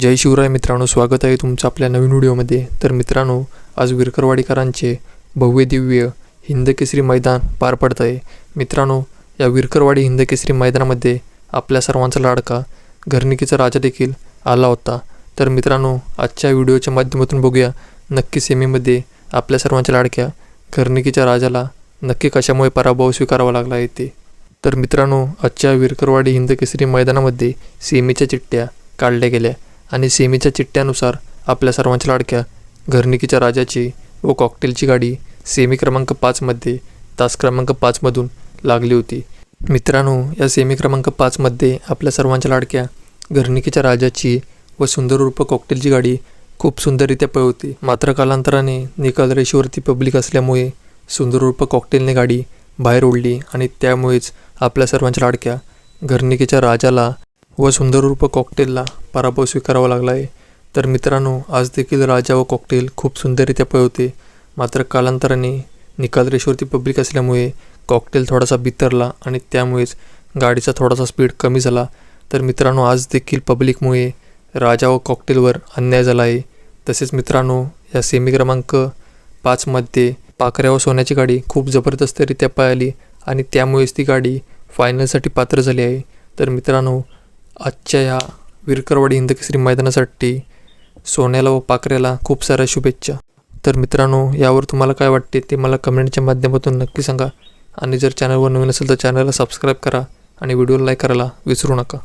जय शिवराय मित्रांनो स्वागत आहे तुमचं आपल्या नवीन व्हिडिओमध्ये. तर मित्रांनो आज विरकरवाडीकरांचे भव्य दिव्य हिंदकेसरी मैदान पार पडत आहे मित्रांनो या विरकरवाडी हिंदकेसरी मैदानामध्ये आपल्या सर्वांचा लाडका घरनिकीचा राजा देखील आला होता. तर मित्रांनो आजच्या व्हिडिओच्या माध्यमातून बघूया नक्की सेमीमध्ये आपल्या सर्वांच्या लाडक्या घरनिकीच्या राजाला नक्की कशामुळे पराभव स्वीकारावा लागला आहे ते. तर मित्रांनो आजच्या विरकरवाडी हिंदकेसरी मैदानामध्ये सेमीच्या चिठ्ठ्या काढल्या गेल्या. आणि सेमीच्या चिठ्ठ्यानुसार आपल्या सर्वांच्या लाडक्या घरनिकीच्या राजाची व कॉकटेलची गाडी सेमी क्रमांक पाचमध्ये तास क्रमांक पाचमधून लागली होती. मित्रांनो या सेमी क्रमांक पाचमध्ये आपल्या सर्वांच्या लाडक्या घरनिकीच्या राजाची व सुंदर रूप कॉकटेलची गाडी खूप सुंदररित्या पळवती. मात्र कालांतराने निकाल रेषेवरती पब्लिक असल्यामुळे सुंदर रूप कॉकटेलने गाडी बाहेर ओढली आणि त्यामुळेच आपल्या सर्वांच्या लाडक्या घरनिकीच्या राजाला व सुंदर कॉकटेलला पराभव स्वीकारावा लागला आहे तर मित्रांनो आज देखील राजा व कॉकटेल खूप सुंदररित्या पळवते. मात्र कालांतराने निकाल रेषेवरती पब्लिक असल्यामुळे कॉकटेल थोडासा बितरला आणि त्यामुळेच गाडीचा थोडासा स्पीड कमी झाला. तर मित्रांनो आज देखील पब्लिकमुळे राजा व कॉकटेलवर अन्याय झाला आहे तसेच मित्रांनो या सेमी क्रमांक पाचमध्ये पाकऱ्या व सोन्याची गाडी खूप जबरदस्तरित्या पळाली आणि त्यामुळेच ती गाडी फायनलसाठी पात्र झाली आहे. तर मित्रांनो आजच्या या विरकरवाडी हिंदकेसरी मैदानासाठी सोन्याला व पाकऱ्याला खूप साऱ्या शुभेच्छा. तर मित्रांनो यावर तुम्हाला काय वाटते ते मला कमेंटच्या माध्यमातून नक्की सांगा. आणि जर चॅनलवर नवीन असेल तर चॅनलला सबस्क्राईब करा आणि व्हिडिओला लाईक करायला विसरू नका.